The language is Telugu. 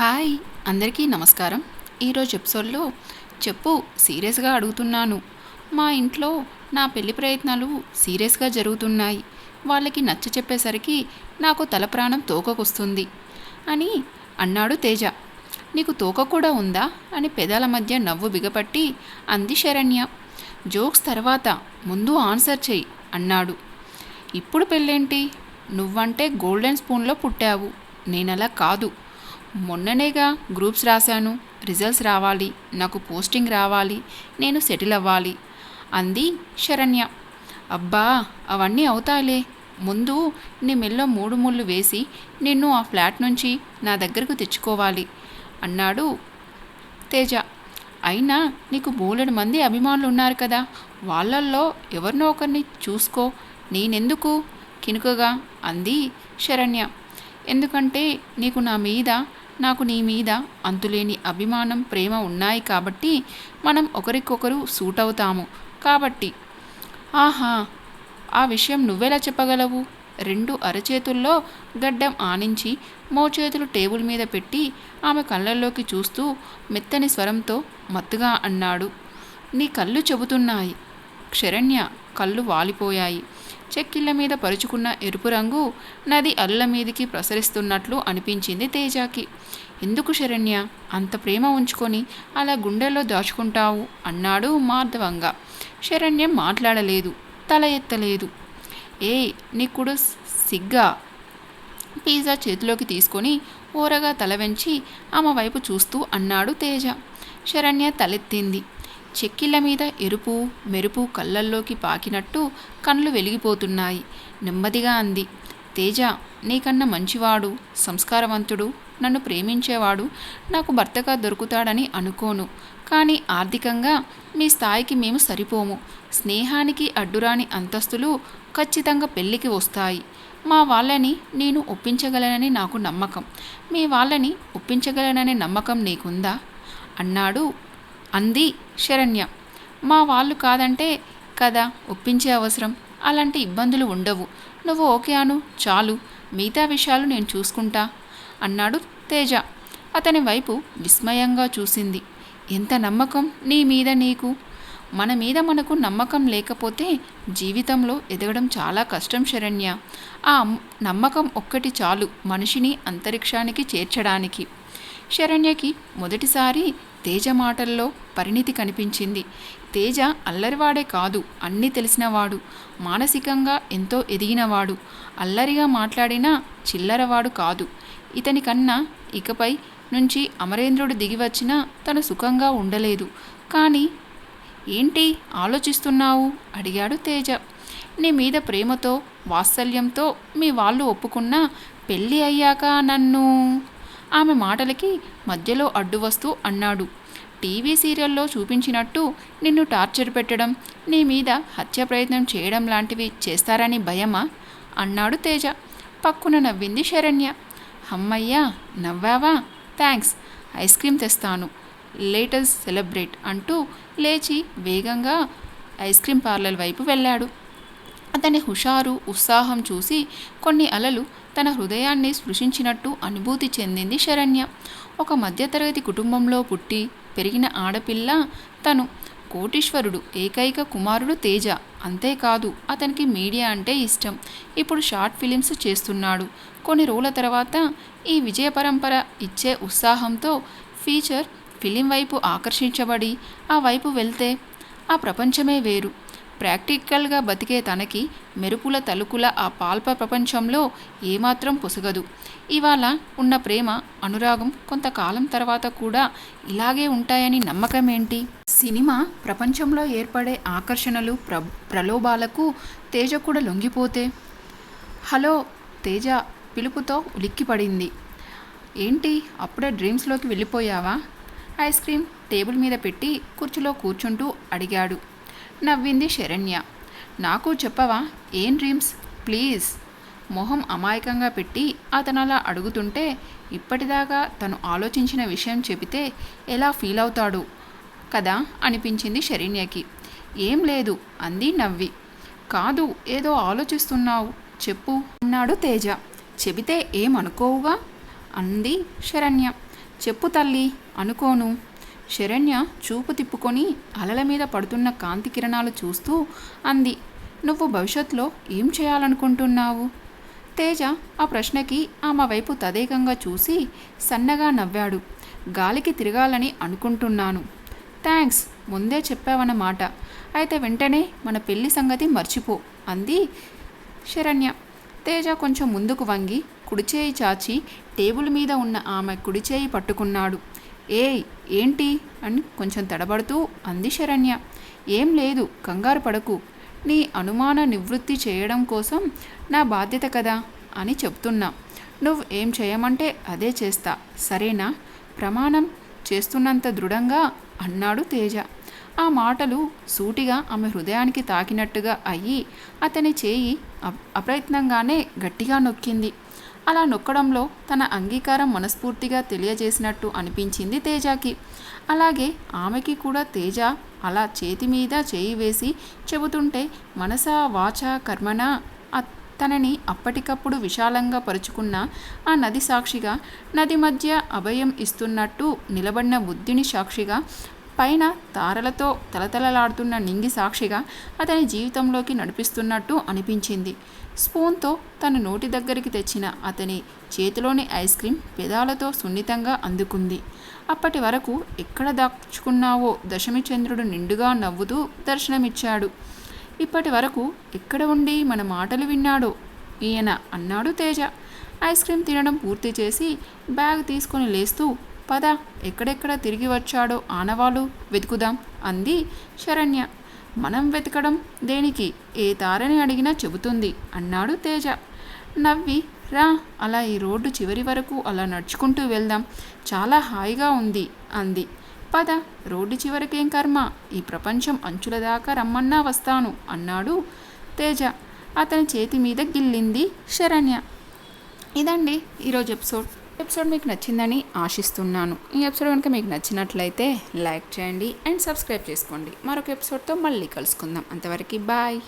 హాయ్ అందరికీ నమస్కారం. ఈరోజు ఎపిసోడ్లో చెప్పు సీరియస్గా అడుగుతున్నాను. మా ఇంట్లో నా పెళ్ళి ప్రయత్నాలు సీరియస్గా జరుగుతున్నాయి. వాళ్ళకి నచ్చ చెప్పేసరికి నాకు తల ప్రాణం తోకకొస్తుంది అని అన్నాడు తేజ. నీకు తోక కూడా ఉందా అని పెదాల మధ్య నవ్వు బిగపట్టి అంది శరణ్య. జోక్స్ తర్వాత ముందు ఆన్సర్ చెయ్యి అన్నాడు. ఇప్పుడు పెళ్ళేంటి? నువ్వంటే గోల్డెన్ స్పూన్లో పుట్టావు. నేనలా కాదు. మొన్ననేగా గ్రూప్స్ రాశాను రిజల్ట్స్ రావాలి నాకు పోస్టింగ్ రావాలి నేను సెటిల్ అవ్వాలి అంది శరణ్య. అబ్బా అవన్నీ అవుతాయిలే. ముందు నీ మెల్లో మూడు ముళ్ళు వేసి నిన్ను ఆ ఫ్లాట్ నుంచి నా దగ్గరకు తెచ్చుకోవాలి అన్నాడు తేజ. అయినా నీకు బోలెడు మంది అభిమానులు ఉన్నారు కదా వాళ్ళల్లో ఎవరినో ఒకరిని చూసుకో నేనెందుకు? కినుకగా అంది శరణ్య. ఎందుకంటే నీకు నా మీద నాకు నీ మీద అంతులేని అభిమానం ప్రేమ ఉన్నాయి కాబట్టి మనం ఒకరికొకరు సూట్ అవుతాము. కాబట్టి ఆహా ఆ విషయం నువ్వెలా చెప్పగలవు? రెండు అరచేతుల్లో గడ్డం ఆనించి మోచేతులు టేబుల్ మీద పెట్టి ఆమె కళ్ళల్లోకి చూస్తూ మెత్తని స్వరంతో మత్తుగా అన్నాడు. నీ కళ్ళు చెబుతున్నాయి. క్షరణ్య కళ్ళు వాలిపోయాయి. చెక్కిళ్ళ మీద పరుచుకున్న ఎరుపు రంగు నది అల్ల మీదికి ప్రసరిస్తున్నట్లు అనిపించింది తేజాకి. ఎందుకు శరణ్య? అంత ప్రేమ ఉంచుకొని అలా గుండెల్లో దాచుకుంటావు? అన్నాడు మార్ధవంగా శరణ్యం మాట్లాడలేదు తల ఎత్తలేదు. ఏ నీకుడు సిగ్గా? పిజ్జా చేతిలోకి తీసుకొని ఊరగా తల వెంచి ఆమె వైపు చూస్తూ అన్నాడు తేజ. శరణ్య తలెత్తింది. చెక్కిళ్ళ మీద ఎరుపు మెరుపు కళ్ళల్లోకి పాకినట్టు కళ్ళు వెలిగిపోతున్నాయి. నెమ్మదిగా అంది తేజ నీకన్నా మంచివాడు సంస్కారవంతుడు నన్ను ప్రేమించేవాడు నాకు భర్తగా దొరుకుతాడని అనుకోను. కానీ ఆర్థికంగా మీ స్థాయికి మేము సరిపోము. స్నేహానికి అడ్డురాని అంతస్తులు ఖచ్చితంగా పెళ్ళికి వస్తాయి. మా వాళ్ళని నేను ఒప్పించగలనని నాకు నమ్మకం. మీ వాళ్ళని ఒప్పించగలననే నమ్మకం నీకుందా? అన్నాడు అంది శరణ్య. మా వాళ్ళు కాదంటే కదా ఒప్పించే అవసరం? అలాంటి ఇబ్బందులు ఉండవు. నువ్వు ఓకే అను. చాలు. మిగతా విషయాలు నేను చూసుకుంటా అన్నాడు తేజ. అతని వైపు విస్మయంగా చూసింది. ఎంత నమ్మకం నీ మీద నీకు? మన మీద మనకు నమ్మకం లేకపోతే జీవితంలో ఎదగడం చాలా కష్టం శరణ్య. ఆ నమ్మకం ఒక్కటి చాలు మనిషిని అంతరిక్షానికి చేర్చడానికి. శరణ్యకి మొదటిసారి తేజ మాటల్లో పరిణితి కనిపించింది. తేజ అల్లరివాడే కాదు అన్నీ తెలిసినవాడు. మానసికంగా ఎంతో ఎదిగినవాడు. అల్లరిగా మాట్లాడినా చిల్లరవాడు కాదు. ఇతని కన్నా ఇకపై నుంచి అమరేంద్రుడు దిగివచ్చినా తను సుఖంగా ఉండలేదు. కానీ ఏంటి ఆలోచిస్తున్నావు? అడిగాడు తేజ. నీ మీద ప్రేమతో వాత్సల్యంతో మీ వాళ్ళు ఒప్పుకున్నా పెళ్ళి అయ్యాక నన్ను ఆమె మాటలకి మధ్యలో అడ్డు వస్తూ అన్నాడు. టీవీ సీరియల్లో చూపించినట్టు నిన్ను టార్చర్ పెట్టడం నీ మీద హత్య ప్రయత్నం చేయడం లాంటివి చేస్తారని భయమా? అన్నాడు తేజ. పక్కున నవ్వింది శరణ్య. అమ్మయ్యా నవ్వావా? థ్యాంక్స్ ఐస్ క్రీమ్ తెస్తాను. లేటెస్ట్ సెలబ్రేట్ అంటూ లేచి వేగంగా ఐస్ క్రీమ్ పార్లర్ వైపు వెళ్ళాడు. అతని హుషారు ఉత్సాహం చూసి కొన్ని అలలు తన హృదయాన్ని స్పృశించినట్టు అనుభూతి చెందింది శరణ్య. ఒక మధ్యతరగతి కుటుంబంలో పుట్టి పెరిగిన ఆడపిల్ల తను కోటీశ్వరుడు ఏకైక కుమారుడు తేజ. అంతేకాదు అతనికి మీడియా అంటే ఇష్టం. ఇప్పుడు షార్ట్ ఫిలిమ్స్ చేస్తున్నాడు. కొన్ని రోజుల తర్వాత ఈ విజయ పరంపర ఇచ్చే ఉత్సాహంతో ఫీచర్ ఫిలిం వైపు ఆకర్షించబడి ఆ వైపు వెళ్తే ఆ ప్రపంచమే వేరు. ప్రాక్టికల్గా బతికే తనకి మెరుపుల తలుకుల ఆ పాల్ప ప్రపంచంలో ఏమాత్రం పొసగదు. ఇవాళ ఉన్న ప్రేమ అనురాగం కొంతకాలం తర్వాత కూడా ఇలాగే ఉంటాయని నమ్మకం ఏంటి సినిమా ప్రపంచంలో ఏర్పడే ఆకర్షణలు ప్ర ప్రలోభాలకు తేజ కూడా లొంగిపోతే? హలో తేజ పిలుపుతో ఉలిక్కిపడింది. ఏంటి అప్పుడే డ్రీమ్స్లోకి వెళ్ళిపోయావా? ఐస్ క్రీమ్ టేబుల్ మీద పెట్టి కుర్చీలో కూర్చుంటూ అడిగాడు. నవ్వింది శరణ్య. నాకు చెప్పవా? ఏం డ్రీమ్స్ ప్లీజ్ మొహం అమాయకంగా పెట్టి అతను అలా అడుగుతుంటే ఇప్పటిదాకా తను ఆలోచించిన విషయం చెబితే ఎలా ఫీల్ అవుతాడు? కదా? అనిపించింది శరణ్యకి. ఏం లేదు అంది నవ్వి. కాదు ఏదో ఆలోచిస్తున్నావు. చెప్పు అన్నాడు తేజ. చెబితే ఏమనుకోవుగా? అంది శరణ్య. చెప్పు తల్లి అనుకోను. శరణ్య చూపు తిప్పుకొని అలల మీద పడుతున్న కాంతి కిరణాలు చూస్తూ అంది నువ్వు భవిష్యత్తులో ఏం చేయాలనుకుంటున్నావు? తేజ ఆ ప్రశ్నకి ఆమె వైపు తదేకంగా చూసి సన్నగా నవ్వాడు గాలికి తిరగాలని అనుకుంటున్నాను. థ్యాంక్స్ ముందే చెప్పావన్నమాట. అయితే వెంటనే మన పెళ్ళి సంగతి మర్చిపో అంది శరణ్య. తేజ కొంచెం ముందుకు వంగి కుడిచేయి చాచి టేబుల్ మీద ఉన్న ఆమె కుడిచేయి పట్టుకున్నాడు. ఏయ్ ఏంటి? అని కొంచెం తడబడుతూ అంది శరణ్య. ఏం లేదు కంగారు పడకు. నీ అనుమాన నివృత్తి చేయడం కోసం నా బాధ్యత కదా? అని చెప్తున్నా. నువ్వు ఏం చేయమంటే అదే చేస్తా. సరేనా? ప్రమాణం చేస్తున్నంత దృఢంగా అన్నాడు తేజ. ఆ మాటలు సూటిగా ఆమె హృదయానికి తాకినట్టుగా అయ్యి అతని చేయి అప్- అప్రయత్నంగానే గట్టిగా నొక్కింది. అలా నొక్కడంలో తన అంగీకారం మనస్ఫూర్తిగా తెలియజేసినట్టు అనిపించింది తేజకి. అలాగే ఆమెకి కూడా తేజ అలా చేతి మీద చేయి వేసి చెబుతుంటే మనస వాచ కర్మణ తనని అప్పటికప్పుడు విశాలంగా పరుచుకున్న ఆ నది సాక్షిగా నది మధ్య అభయం ఇస్తున్నట్టు నిలబడిన బుద్ధిని సాక్షిగా పైన తారలతో తలతలలాడుతున్న నింగి సాక్షిగా అతని జీవితంలోకి నడిపిస్తున్నట్టు అనిపించింది. స్పూన్తో తన నోటి దగ్గరికి తెచ్చిన అతని చేతిలోని ఐస్ క్రీం పెదాలతో సున్నితంగా అందుకుంది. అప్పటి వరకు ఎక్కడ దాచుకున్నావో దశమి చంద్రుడు నిండుగా నవ్వుతూ దర్శనమిచ్చాడు. ఇప్పటి వరకు ఎక్కడ ఉండి మన మాటలు విన్నాడో ఈయన అన్నాడు తేజ. ఐస్ క్రీం తినడం పూర్తి చేసి బ్యాగ్ తీసుకొని లేస్తూ పద ఎక్కడెక్కడ తిరిగి వచ్చాడో ఆనవాళ్ళు వెతుకుదాం అంది శరణ్య. మనం వెతకడం దేనికి? ఏ తారని అడిగినా చెబుతుంది అన్నాడు తేజ. నవ్వి రా అలా ఈ రోడ్డు చివరి వరకు అలా నడుచుకుంటూ వెళ్దాం. చాలా హాయిగా ఉంది అంది. పద రోడ్డు చివరికేం కర్మ? ఈ ప్రపంచం అంచుల దాకా రమ్మన్నా వస్తాను అన్నాడు తేజ. అతని చేతి మీద గిల్లింది శరణ్య. ఇదండి ఈరోజు ఎపిసోడ్. ఎపిసోడ్ మీకు నచ్చిందని ఆశిస్తున్నాను. ఈ ఎపిసోడ్ కనుక మీకు నచ్చినట్లయితే లైక్ చేయండి అండ్ సబ్స్క్రైబ్ చేసుకోండి. మరొక ఎపిసోడ్తో మళ్ళీ కలుసుకుందాం. అంతవరకు బాయ్.